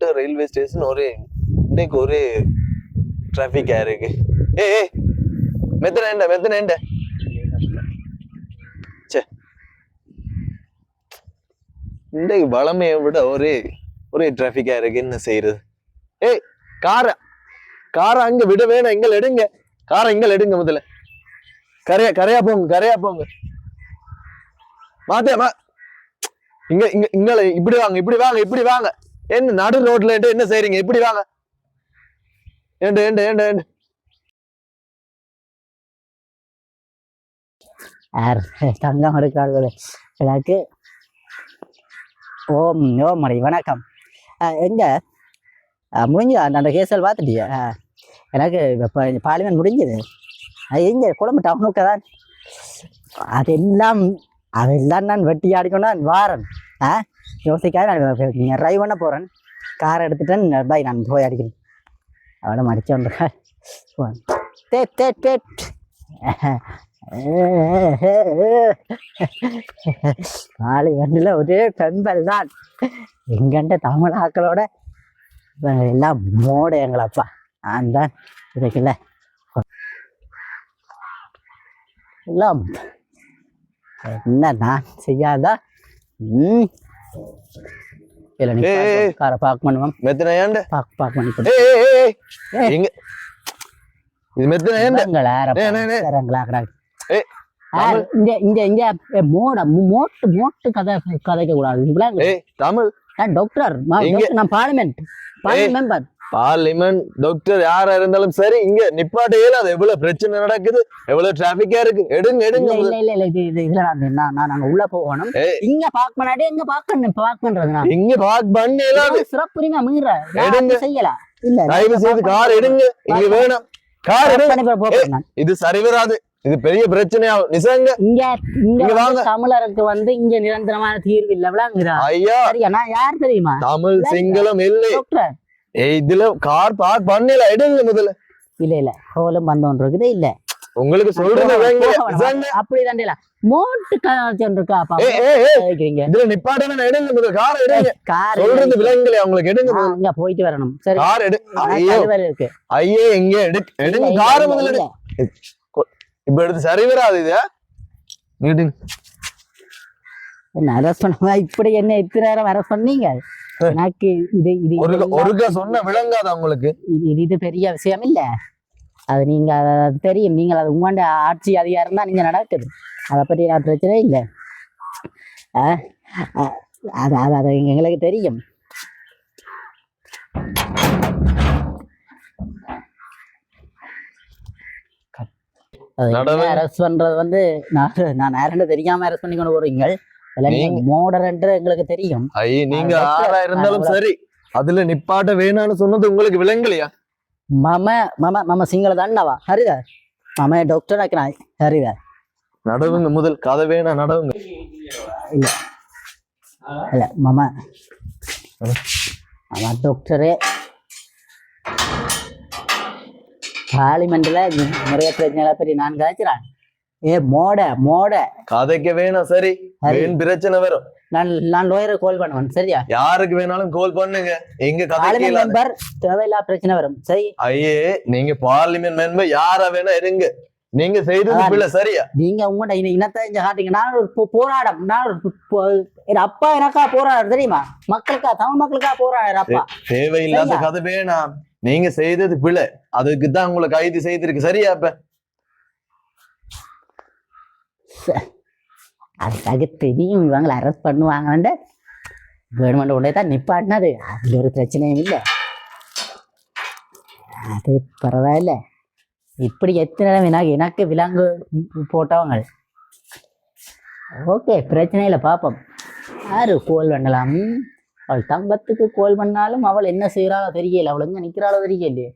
போட்டு railway station ஒரு இன்னைக்கு ஒரே டிராஃபிக்கா இருக்கு. ஏ ஏ மெத்தன என்ன மெத்தன என்ன சே இன்றைக்கு வளமையை விட ஒரே ஒரே டிராஃபிக்கா இருக்கு என்ன செய்யறது? ஏய் காரை காரை அங்கே விட வேணாம் எங்களை எடுங்க. காரை எங்களை எடுங்க முதல்ல. கரையா கரையா போங்க கரையா போங்க. மாத்தே மா. இங்க இங்க இங்க இப்படி வாங்க இப்படி வாங்க இப்படி வாங்க. என்ன நடு ரோட்ல என்ன செய்றீங்க? இப்படி வாங்க. ஏண்டு ஏண்டு ஏண்டு ஏண்டு யார்? தங்கம் எடுக்கிறார்கள். எனக்கு ஓம் ஓம் மணி வணக்கம். எங்க? முடிஞ்ச முடிஞ்சு அந்த அந்த கேசல் பார்த்துட்டியா. எனக்கு இப்போ பார்லிமெண்ட் முடிஞ்சது. அது எங்க? குழம்பு டவுனுக்கு தான். அதெல்லாம் அதெல்லாம் நான் வெட்டி ஆடிக்கணும் நான் வாரன். ஆ? யோசிக்காத நான் ட்ரைவ் பண்ண போகிறேன் காரை எடுத்துட்டேன். பாய் நான் போய் அடிக்கிறேன். அவளை மடிச்சோன்ற தே தே தே நாளை வண்டியில் ஒரே பெண்பல் தான். எங்கண்ட தமிழ் ஆக்களோட எல்லாம் மோட எங்களப்பா நான் தான் இருக்குல்ல எல்லாம் என்ன நான் செய்யாதான் இல்லை நீ. காரை பார்க்க பண்ணுவோம் மெத்தனை ஏண்டு பண்ணி ஏய் ஏய். எங்க இது மெத்தனை ஏண்டு ஏய், ஏய், ஏய். ஏ, மோட மோட்டு மோட்டு கதை கதைக்க கூடாது தமிழ் நான் டாக்டர் நான் இங்க- டாக்டர், நான் parliament parliament member parliament doctor யாரா இருந்தாலும் சரி இங்க நிப்பாட்ட இயலாது எவ்வளவு பிரச்சனை நடக்குது எவ்வளவு டிராபிக்கா இருக்கு? எடுங்க எடுங்க. இல்ல இல்ல இல்ல இது இது இதுல நான் நான் அங்க உள்ள போகணும். இங்க பார்க்க முன்னாடி எங்க பார்க்கணும் பார்க் பண்றது நான். இங்க பாக் பண்ண இயலாது சிறப்புரிமை மீற. எடுங்க. செய்யல. இல்ல தயவு செய்து கார் எடுங்க. இங்க வேணாம். கார் எடுங்க. இது சரி வராது. இது பெரிய பிரச்சனையாகும். நிசங்க. இங்க இங்க இங்க வந்து வாங்க. தமிழருக்கு வந்து இங்க நிரந்தரமான தீர்வு இல்ல விளங்குறா ஐயா. சரியா? நான் யார் தெரியுமா? தமிழ் சிங்களம் இல்லை. இதுல கார் பார்க் பண்ணல எடுங்க முதல்ல. இல்ல இல்ல கோலம் பந்தம் இருக்குது இல்ல. உங்களுக்கு சொல்றது. அப்படி தாண்டில மோட்டு கலாச்சாரம் இருக்கா இதுல நிப்பாட்ட வேணாம் எடுங்க முதல்ல. கார் எடுங்க. கார் சொல்றது விலங்குல அவங்களுக்கு எடுங்க. அங்க போயிட்டு வரணும். சரி. கார் எடு. இருக்கு. ஐயே எங்க எடு. எடுங்க கார் முதல்ல. இப்ப எடுத்து சரி வராது இது. நீட்டுங்க என்ன பண்ண இப்படி என்ன இத்தனை நேரம் அரெஸ்ட் பண்ணீங்க? எனக்கு இது இது ஒருக்கா சொன்ன விளங்காத உங்களுக்கு? இது இது பெரிய விஷயம் இல்ல அது நீங்க அது தெரியும். நீங்கள் அது உங்கள்ட ஆட்சி அதிகாரம் தான் நீங்க நடக்குது. அதை பற்றி நான் பிரச்சனை இல்லை. அது அது அது எங்களுக்கு தெரியும். அரெஸ்ட் பண்றது வந்து நான் நான் நேரம் தெரியாம அரெஸ்ட் பண்ணி கொண்டு போறீங்க. மோடர்ன்ற எங்களுக்கு தெரியும். நீங்க ஆளா இருந்தாலும் சரி. அதுல நிப்பாட்ட வேணாம்னு சொன்னது உங்களுக்கு விளங்கலையா மம மம மம சிங்கள தாண்டவா? ஹரிதா மம டாக்டர் ஆக்கினாய். ஹரிதா நடவுங்க முதல். கதை வேணா நடவுங்க. இல்ல. இல்ல மம. மம டாக்டரே பார்லிமெண்ட்ல நிறைய பற்றி நான் கதைச்சிறான் ஏ மோட மோட. கதைக்கு வேணாம் சரி. வேன் பிரச்சனை வரும். நான் நான் லோயரை கால் பண்ணுவேன் சரியா? யாருக்கு வேணாலும் கால் பண்ணுங்க. எங்க பார்லிமெண்ட். மெம்பர் தேவையில்லா பிரச்சனை வரும் சரி? ஐயே நீங்க பார்லிமெண்ட் மெம்பர் யாரா வேணா இருங்க. நீங்க செய்தது. பிள்ளை சரியா? நீங்க உங்கள்கிட்ட இன இனத்தை இங்க காட்டுங்க நான் ஒரு போராடம் நான் என் அப்பா எனக்கா போராடுற தெரியுமா? மக்களுக்கா தமிழ் மக்களுக்கா போராடுற அப்பா. தேவையில்லாத? கதை வேணாம். நீங்க செய்தது பிள்ளை அதுக்கு தான் உங்களை கைது செய்திருக்கு சரியா இப்ப அதுக்காக தெரியும். இவங்களை அரெஸ்ட் பண்ணுவாங்கன்னு கவர்மெண்ட் உடனே தான் நிப்பாட்டினது. அதில் ஒரு பிரச்சனையும் இல்லை. அது பரவாயில்ல. இப்படி எத்தனை எனக்கு எனக்கு விலங்கு போட்டவங்க ஓகே பிரச்சனை இல்லை பார்ப்போம். யாரு கோல் பண்ணலாம்? அவள் தங்கத்துக்கு கோல் பண்ணாலும் அவள் என்ன செய்கிறாளோ தெரியல. அவள் எங்கே நிற்கிறாளோ தெரியலையே.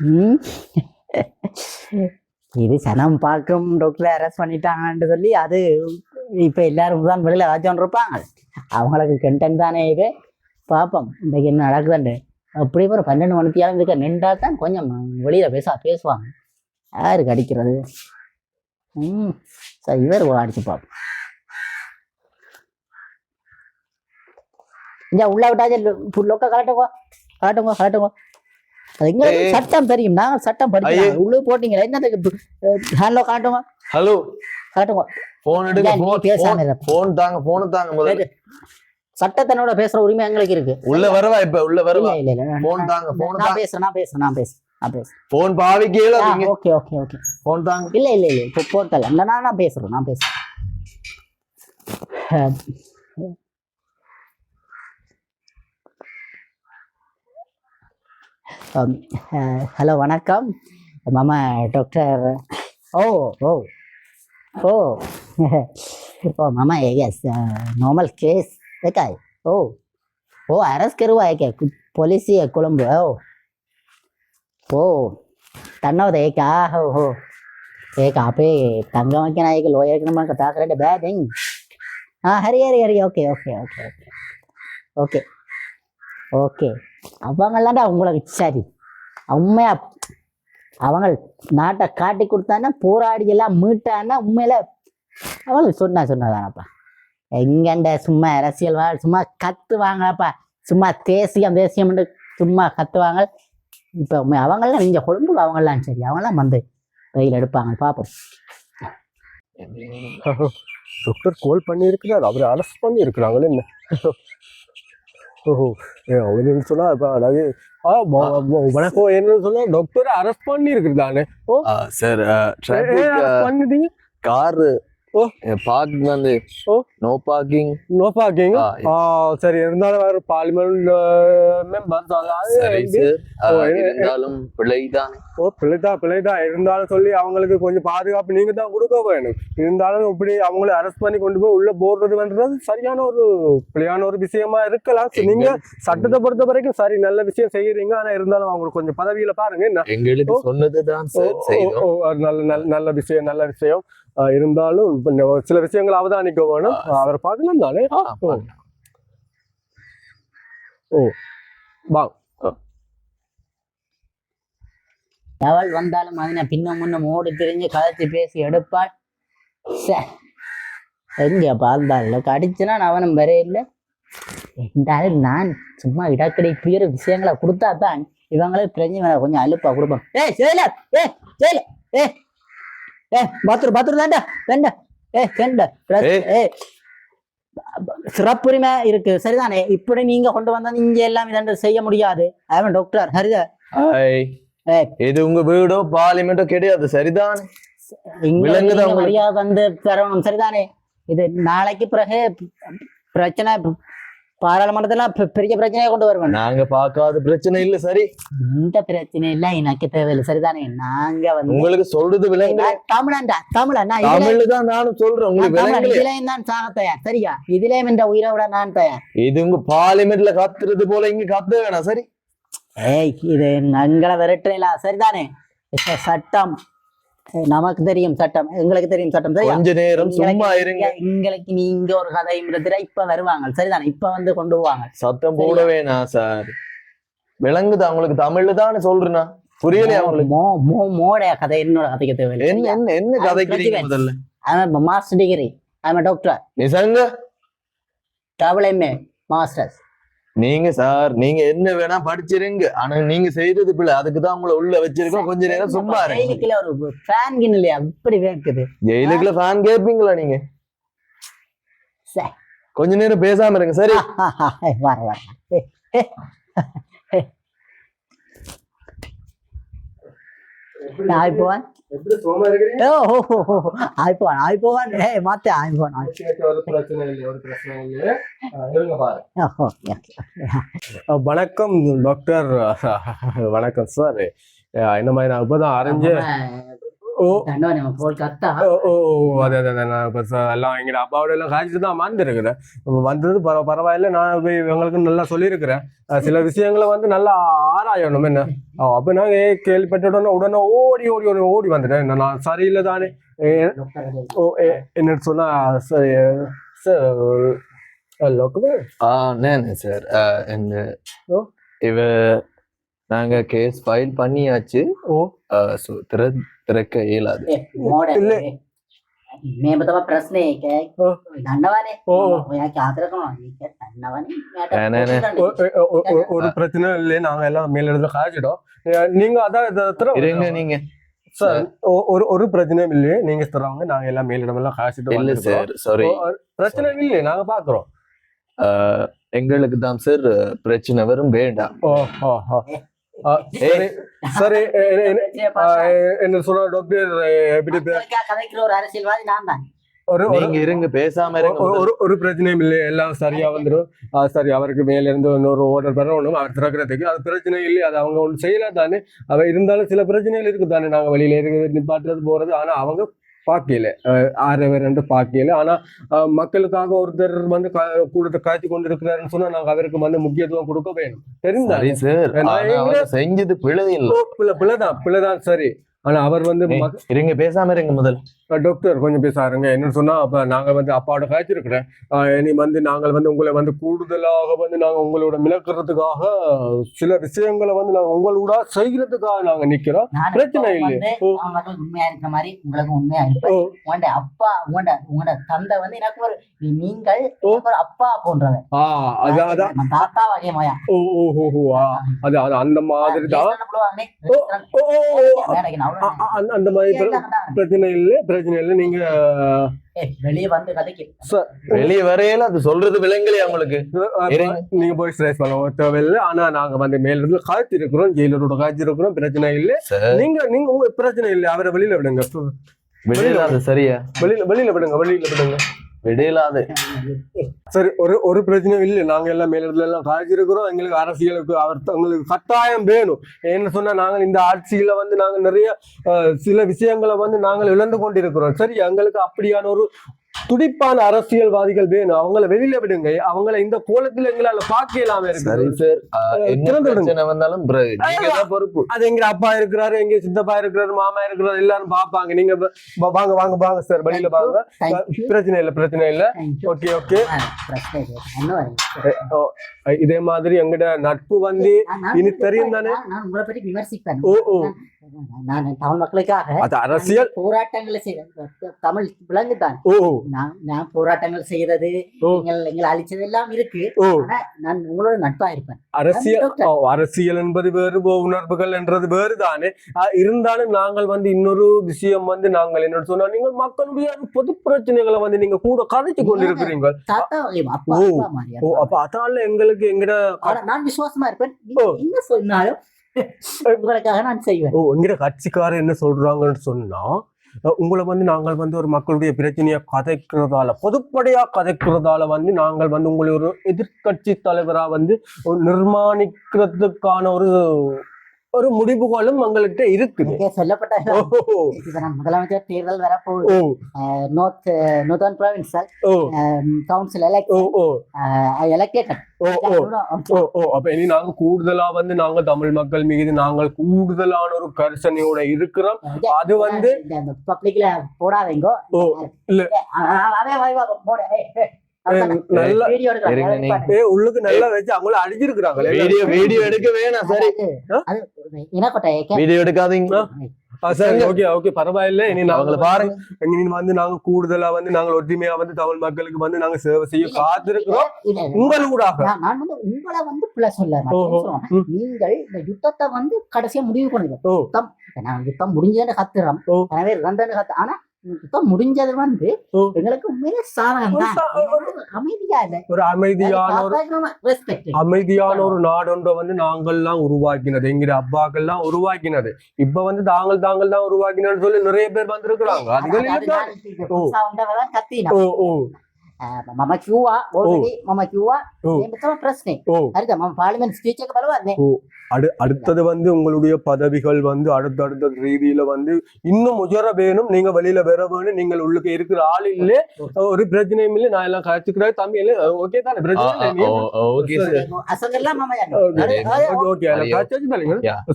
ம். இது சனம் பார்க்கும் டாக்டரை அரெஸ்ட் பண்ணிட்டாங்கன்னு சொல்லி அது இப்போ எல்லாரும் தான் வெளியில் ஏதாச்சும் இருப்பாங்க. அவங்களுக்கு கண்டென்ட் தானே இது. பார்ப்போம் இன்றைக்கு என்ன நடக்குதுண்டு அப்படி ஒரு பன்னெண்டு மணித்தியாலும் இருக்க நின்றா தான் கொஞ்சம் வெளியில் பேச பேசுவாங்க. யாருக்கு அடிக்கிறது? ம் சரி இவர் அடிச்சு பார்ப்போம் இங்க உள்ள விட்டாச்சு லொக்க கலட்டுங்க கலட்டுங்க கலட்டுங்க சட்டம் தெரியும். நாங்க சட்டம் படிக்கிறோம் உள்ள போட்டீங்களா? என்னதுக்கு ஹேண்ட்ல காட்டுங்க. ஹலோ. காட்டுங்க. போன் எடுங்க. பேசாம. போன் தாங்க போன் தாங்க முதல்ல. சட்டத்தனோட பேசுற உரிமை எங்களுக்கு இருக்கு. உள்ள வரவா இப்ப? உள்ள வரவா? இல்ல இல்ல போன் தாங்க போன் நான் பேசுறேன் நான் பேசுறேன் நான் பேசுறேன் போன் பாவிக்கல ஓகே ஓகே ஓகே போன் தாங்க. இல்ல இல்ல இல்ல. இப்போ போட்டல நான் நான் பேசுறேன் நான் பேசுறேன். ஹலோ வணக்கம் மாமா டாக்டர் ஓ ஓ ஓ ஓ மாமா எஸ் நார்மல் கேஸ் ಏಕಾಯ್ ಓ ಓ ಅರೆಸ್ಟ್ ಕರುವ ಏಕೆ ಪೊಲೀಸಿಯ ಕೊಲಂಬು ಓ ಓ ತನ್ನೋದ ಏಕೆ ಆ ಹೋ ಹೋ ಏಕೆ ಅಪೇ ತಂಗಮಕ್ಕಿನ ಈಗ ಲೋಯರ್ಕಿನ ಮಾಡ್ಕೊ ತಾಕರೆಡ್ಡೆ ಬ್ಯಾಡ್ ಹೆಂಗ್ ಹಾಂ Hari Hari Hari okay okay okay okay okay okay. அவங்களாண்டா உங்களுக்கு சரி உண்மையா அவங்க நாட்டை காட்டி கொடுத்தான்னா போராடி எல்லாம் மீட்டான்னா உண்மையில அவளுக்கு சொன்னா சொன்னதானப்பா. எங்கண்ட சும்மா அரசியல் வாழ் சும்மா கத்துவாங்கப்பா சும்மா தேசியம் தேசியம்னு சும்மா கத்துவாங்க இப்போ அவங்களாம் நீங்கள் கொழும்புல அவங்களாம் சரி அவங்களாம் வந்து வெயில் எடுப்பாங்க பார்ப்போம். டாக்டர் கால் பண்ணியிருக்கிறார் அவர் அரெஸ்ட் பண்ணியிருக்கிறாங்களே என்ன? ஓஹோ என்ன சொன்னா இப்போ அதாவது ஆ மொ- மொ- வணக்கம் என்ன சொன்னா டாக்டர் அரெஸ்ட் பண்ணியிருக்கிறானே ஓ சார் பண்ணிட்டீங்க கார் ஓ. பார்க்கிங் வந்து ஓ. நோ பார்க்கிங் நோ பார்க்கிங் ஆ, ஆ சரி இருந்தாலும் வேறு பார்லிமெண்ட் மெம்பர்ஸ் இருந்தாலும் பிழைதான் ஓ பிள்ளைதா பிள்ளைதா இருந்தாலும் சொல்லி அவங்களுக்கு கொஞ்சம் பாதுகாப்பு நீங்க தான் கொடுக்க வேணும் இருந்தாலும் இப்படி அவங்கள அரெஸ்ட் பண்ணி கொண்டு போய் உள்ள போடுறது பண்றது சரியான ஒரு பிள்ளையான ஒரு விஷயமா இருக்கலாம் நீங்க சட்டத்தை பொறுத்த வரைக்கும் சரி நல்ல விஷயம் செய்யறீங்க ஆனா இருந்தாலும் அவங்களுக்கு கொஞ்சம் பதவியில பாருங்க என்ன எங்களுக்கு. சொன்னதுதான் நல்ல நல்ல நல்ல விஷயம் நல்ல விஷயம் இருந்தாலும் சில விஷயங்கள் அவதானிக்க வேணும் அவரை பார்க்கலாம் தானே ஓ. வா எவள் வந்தாலும் அதனை பின்ன முன்ன ஓடி திரிஞ்சு கதைச்சு பேசி எடுப்பாள் சே எங்க பார்த்தால கடிச்சுனா அவனும் வர இல்லை என்றாலும் நான் சும்மா இடக்கடை புயற விஷயங்களை கொடுத்தா தான் இவங்களே பிரஞ்சு கொஞ்சம் அலுப்பா கொடுப்போம் ஏ செய்யல ஏ செய்யல ஏ ஏ பாத்ரூம் பாத்ரூம் தாண்டா வேண்டா ஏ வேண்டா. ஏ சிறப்புரிமை இருக்கு. சரிதானே? இப்படி நீங்க கொண்டு வந்தா இங்க எல்லாம் இதென்று செய்ய முடியாது. அவன் டாக்டர் ஹரிதா. இது உங்க வீடோ பார்லிமெண்டோ கிடையாது. சரிதான்? நீங்க. மரியாதை வந்து தரணும். சரிதானே? இது நாளைக்கு பிறகு பிரச்சனை பாராளுமன்றத்துல பெ- பெரிய பிரச்சனையை கொண்டு வருவேன். நாங்க பார்க்காத பிரச்சனை இல்ல சரி. இந்த பிரச்சனை இல்ல எனக்கு தேவையில்லை. சரிதானே? நாங்க வந்து உங்களுக்கு சொல்றது விளங்கு நான் தமிழன்டா தமிழன் நான் தமிழ் தான் நானும் சொல்றேன். உங்களுக்கு இதுலயும் தான் சாக தயார். சரியா? இதுலயும் இந்த உயிரை விட நான் தயார். இது உங்க பார்லிமெண்ட்ல கத்துறது போல இங்க கத்த வேணாம் சரி. ஏய் இது எங்களை விரட்டல சரிதானே? சட்டம். நமக்கு தெரியும் சட்டம். எங்களுக்கு தெரியும் சட்டம். கொஞ்ச நேரம் சும்மா இருங்க. எங்களுக்கு நீங்க ஒரு கதை இப்ப வருவாங்க. சரிதானே? இப்ப வந்து கொண்டு போவாங்க. சத்தம் போட வேணாம் சார். விளங்குதா உங்களுக்கு தமிழ்ல தானே சொல்றேனா? புரியலையா உங்களுக்கு மோ மோ மோடைய கதை. என்னோட கதைக்கு தேவையில்லை. என்ன என்ன என்ன பிரச்சனை. முதல்ல? அவன் மாஸ்டர் டிகிரி அவன் டாக்டர் நிசங்க? டபுள் எம்ஏ மாஸ்டர்ஸ் நீங்க சார் நீங்க என்ன வேணா படிச்சிருங்க. ஆனா நீங்க செய்தது பிள்ளை அதுக்கு தான் உங்களை உள்ள வச்சிருக்கோம். கொஞ்ச நேரம் சும்மா இருங்க. ஒரு ஃபேன் கின் இல்லையா? அப்படி வேக்குது ஜெயிலுக்குள்ள ஃபேன் கேட்பீங்களா நீங்க. கொஞ்ச நேரம் பேசாம இருங்க சரி? வர வர ஏ, ஏ. நான் ஆயிப்போவான் எப்படி சோமா இருக்கிறீங்க ஓ ஹோ, ஹோ, ஹோ. ஆயிப்போவான் ஆயிப்போவான் ஏ மாத்தே ஆயிப்போவான் ஒரு பிரச்சனை இல்லை ஒரு பிரச்சனை அஹ் வணக்கம் டாக்டர். வணக்கம் சார். என்ன மாதிரி நான் இப்போ எல்லாம் எங்கள் அப்பாவோட எல்லாம் காய்ச்சிட்டு தான் வந்திருக்கிறேன் இப்ப வந்தது பரவ பரவாயில்ல நான் போய் இவங்களுக்கு நல்லா சொல்லியிருக்கிறேன். சில விஷயங்களை வந்து நல்லா ஆராயணும் என்ன? அப்ப நான் ஏ கேள்விப்பட்ட உடனே உடனே ஓடி ஓடி ஓடி ஓடி வந்துட்டேன். நான் நான் சரியில்லை தானே? ஓ ஏ- என்ன சொன்னா சரி சார் லோக்கமே ஆ நேனே சார். இந்த ஓ. இவ நாங்க கேஸ் ஃபைல் பண்ணியாச்சு. ஓ. ஸோ திற திறக்க இயலாது இல்ல. మేము తమ ప్రశ్న ఓ. దండవానే ఓ. ఆదరకం దండవాని நே, நே, நே. ஒ- ஒ- ஒ- ஒ- ஒரு பிரச்சனை இல்லை நாங்க எல்லாம் மேல இடத்துல காய்ச்சிடும் அஹ் நீங்க அதான் இதை தர- இருங்க நீங்க சார் ஒ- ஒரு ஒரு பிரச்சனையும் இல்லையே நீங்க தரவங்க நாங்க எல்லாம் மேலிடம் எல்லாம் காய்ச்சிட்டு இல்ல வந்திருக்கோம். சார் சாரி ஓ, பிரச்சனை இல்லையே நாங்க பாக்குறோம் எங்களுக்கு தான் சார் பிரச்சனை வரும் வேண்டாம் ஓ ஓ ஓ ஆ, சரி என்ன சொல்ற டாக்டர் எப்படி கதைக்கிற ஒரு அரசியல்வாதி நான் தான். ஒரு நீங்க இருங்க பேசாம இருங்க ஒரு- ஒரு பிரச்சனையும் இல்லை எல்லாம் சரியா வந்துடும் சரி அவருக்கு மேல இருந்து இன்னொரு ஆர்டர் பண்ணணும் அவர் திறக்கிறதுக்கு அது பிரச்சனை இல்லை அது அவங்க ஒன்று செய்யல தானே அவ இருந்தாலும் சில பிரச்சனைகள் இருக்கு தானே நாங்க வெளியில இருக்கு நிப்பாட்டுறது போறது ஆனா அவங்க பார்க்கல ஆறு ரெண்டு பார்க்கல ஆனா அஹ், மக்களுக்காக ஒருத்தர் வந்து கூட்டத்தை காய்ச்சி கொண்டு இருக்கிறாருன்னு சொன்னா நாங்க அவருக்கு வந்து முக்கியத்துவம் கொடுக்க வேணும். தெரிந்தா சரி சார். நான் ஆனா எங்க- அவர் செஞ்சது பிழை இல்ல. பிள்ளைதான் பிள்ளைதான் சரி. ஆனா அவர் வந்து இருங்க பேசாம இருங்க முதல். டாக்டர் கொஞ்சம் பேசாருங்க. என்னன்னு சொன்னா அப்ப நாங்க வந்து அப்பாவோட காய்ச்சிருக்கிறேன். இனி வந்து நாங்கள் வந்து உங்களை வந்து கூடுதலாக வந்து நாங்க உங்களோட மிளக்கிறதுக்காக சில விஷயங்களை வந்து நாங்க உங்களோட செய்யறதுக்காக நாங்க நிக்கிறோம். பிரச்சனை மக்கள் உண்மையா இருக்க மாதிரி உங்களுக்கு உண்மையா உங்களோட அப்பா உங்களோட உங்களோட தந்தை வந்து எனக்கு ஒரு நீங்கள் ஒரு அப்பா நம்ம தாத்தா வகை மோயா. ஓ ஓ ஓ அது அது அந்த மாதிரி தான். அந்த- மாதிரி பிர- பிரச்சனை இல்லை பிரச்சனை இல்லை நீங்க வெளியே வந்து கதைக்கு. வெளியே வரையில அது சொல்றது விலங்கலையா உங்களுக்கு அஹ், இருங்க. நீங்க போய் ஸ்ட்ரெஸ் பண்ண தேவையில்லை. ஆனா நாங்க வந்து மேல இருந்து காய்ச்சி இருக்கிறோம் ஜெயிலரோட காய்ச்சி இருக்கிறோம் பிரச்சனை இல்லை. நீங்க நீங்க உங்க பிரச்சனை இல்லை அவரை வெளியில விடுங்க. விடையிலாது சரியா? வெளியில வெளியில விடுங்க வெளியில விடுங்க. விடையிலாது சரி ஒரு ஒரு பிரச்சனையும் இல்லை. நாங்க எல்லாம் மேலிடத்துல எல்லாம் காய்ச்சிருக்கிறோம் எங்களுக்கு அரசியலுக்கு அவர் எங்களுக்கு கட்டாயம் வேணும். என்ன சொன்னா நாங்கள் இந்த ஆட்சியில வந்து நாங்க நிறைய சில விஷயங்களை வந்து நாங்கள் இழந்து கொண்டிருக்கிறோம். சரி எங்களுக்கு அப்படியான ஒரு துடிப்பான அரசியல்வாதிகள் வேணும். அவங்கள வெளியில விடுங்க. அவங்கள இந்த கோலத்துல எங்களால பார்க்க இல்லாம சரி இருக்கு சார் ஆ, என்ன திறந்து விடுங்க. பிரச்சனை வந்தாலும் பிறகு நீங்க தான் பொறுப்பு. அது எங்க அப்பா இருக்கிறாரு எங்க சித்தப்பா இருக்கிறாரு மாமா இருக்கிறாரு எல்லாரும் பாப்பாங்க நீங்க வாங்க வாங்க வாங்க சார் வெளியில வாங்க. பிரச்சனை இல்லை பிரச்சனை இல்லை. Okay okay? இதே மாதிரி எங்கிட்ட நட்பு வந்து இனி தெரியும் தானே? ஓ ஓ. நான் தமிழ் மக்களுக்காக அது அரசியல் போராட்டங்களை செய்த தமிழ் விலங்குதான். நான் நான் போராட்டங்கள் செய்யறது. நீங்கள் எங்களை அழிச்சது எல்லாம் இருக்கு நான் உங்களோட நட்பா இருப்பேன். அரசியல் அரசியல் என்பது வேறு உணர்வுகள் என்றது வேறு தானே இருந்தாலும் நாங்கள் வந்து இன்னொரு விஷயம் வந்து நாங்கள் என்ன சொன்னா நீங்கள் மக்களுடைய பொது பிரச்சனைகளை வந்து நீங்க கூட கதைச்சு கொண்டிருக்கிறீங்க அப்பா அதனால எங்களுக்கு எங்கட நான் விசுவாசமா இருப்பேன். என்ன சொன்னாலும் உங்களுக்காக நான் செய்வேன். ஓ எங்கிற கட்சிக்காரர் என்ன சொல்றாங்கன்னு சொன்னா உங்களை வந்து நாங்கள் வந்து ஒரு மக்களுடைய பிரச்சனையை கதைக்கிறதால பொதுப்படையா கதைக்கிறதால வந்து நாங்கள் வந்து உங்களை ஒரு எதிர்க்கட்சி தலைவரா வந்து நிர்மாணிக்கிறதுக்கான ஒரு ஒரு முடிவுகளும் எங்கள்கிட்ட இருக்குது. இங்கே சொல்லப்பட்ட முதலமைச்சர் தேர்தல் வரப்போகுது. நோர்த் நோர்தன் ப்ராவின்ஸல் ஓ. கவுன்சில் எலெக்ட் ஓ ஓ. எலெக்டட் ஓ ஓ. ஓ ஓ. அப்ப இனி நாங்க கூடுதலா வந்து நாங்க தமிழ் மக்கள் மீது நாங்கள் கூடுதலான ஒரு கரிசனையோட இருக்கிறோம். அது வந்து பப்ளிக்ல போடாதீங்க. இல்ல. நீங்க. உள்ளுக்கு நல்லா வச்சு அவங்கள அடிச்சிருக்கிறாங்களே வீடியோ வீடியோ எடுக்க வேணாம் சரி. வீடியோ எடுக்காதீங்க. சரி ஓகே ஓகே பரவாயில்ல. இனி அவங்கள நாங்க பாருங்க. இனி வந்து நாங்க கூடுதலா வந்து நாங்கள் ஒற்றுமையா வந்து தமிழ் மக்களுக்கு வந்து நாங்க சேவை செய்ய காத்திருக்கிறோம். உங்களூடாக நான் நான் வந்து உங்களை வந்து பிள்ளை நான். நீங்கள் இந்த யுத்தத்தை வந்து கடைசியா முடிவு பண்ணுங்க. யுத்தம் நான் யுத்தம் முடிஞ்சதுன்னு கத்துறோம். எனவே கத்து ஆனா முடிஞ்சது வந்து. எங்களுக்கு உண்மையிலே சாதகம் அமைதியா இல்லை. ஒரு அமைதியான ஒரு அமைதியான ஒரு நாடொன்றை வந்து நாங்கள்லாம் உருவாக்கினது. எங்கிற அப்பாக்கள்லாம் உருவாக்கினது. இப்ப வந்து தாங்கள் தாங்கள் தான் உருவாக்கினு சொல்லி நிறைய பேர் வந்திருக்கிறாங்க. அதுகள் இதுதான். මම කිව්වා ඕඩි මම කිව්වා ஏன் பிரச்சனை அதுக்கு நம்ம பார்லிமெண்ட் ஸ்பீச்சுக்கு பரவாயில்லை அடு அடுத்தது வந்து உங்களுடைய பதவிகள் வந்து அடுத்தடுத்த ரீதியில வந்து இன்னும் உயர வேணும் நீங்க வெளியில வர வேணும் நீங்கள் உள்ளுக்கு இருக்கிற ஆள் இல்ல ஒரு பிரச்சனையும் இல்ல நான் எல்லாம் கழிச்சுக்கிறேன் தம்பி இல்ல ஓகே தானே பிரச்சனை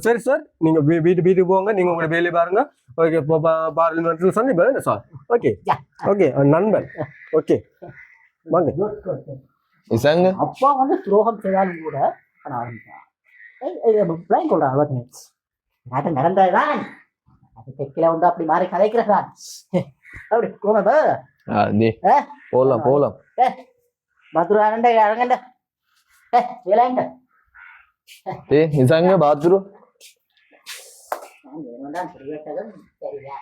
சரி சார் நீங்க வீட்டு வீட்டுக்கு போங்க நீங்க உங்களோட வேலையை பாருங்க ஓகே பார்லிமெண்ட்ல ஓகே ஓகே நண்பன். ஓகே. வாங்க. இசங்க. அப்பா வந்து துரோகம் செய்தாலும் கூட ஆனா பிளான் சொல்றான் அவ்வளவு நாட்டம் நடந்ததுதான் அது தெற்கில வந்து அப்படி மாறி கதைக்கிறதான் அப்படி ஏ? போலாம் போலாம். பாத்ரூம் இறங்கண்ட இறங்கண்ட ஏ விளையாண்ட ஏ நிசாங்க பாத்ரூம் வேணும்தான் சரி கேட்டதும் சரியா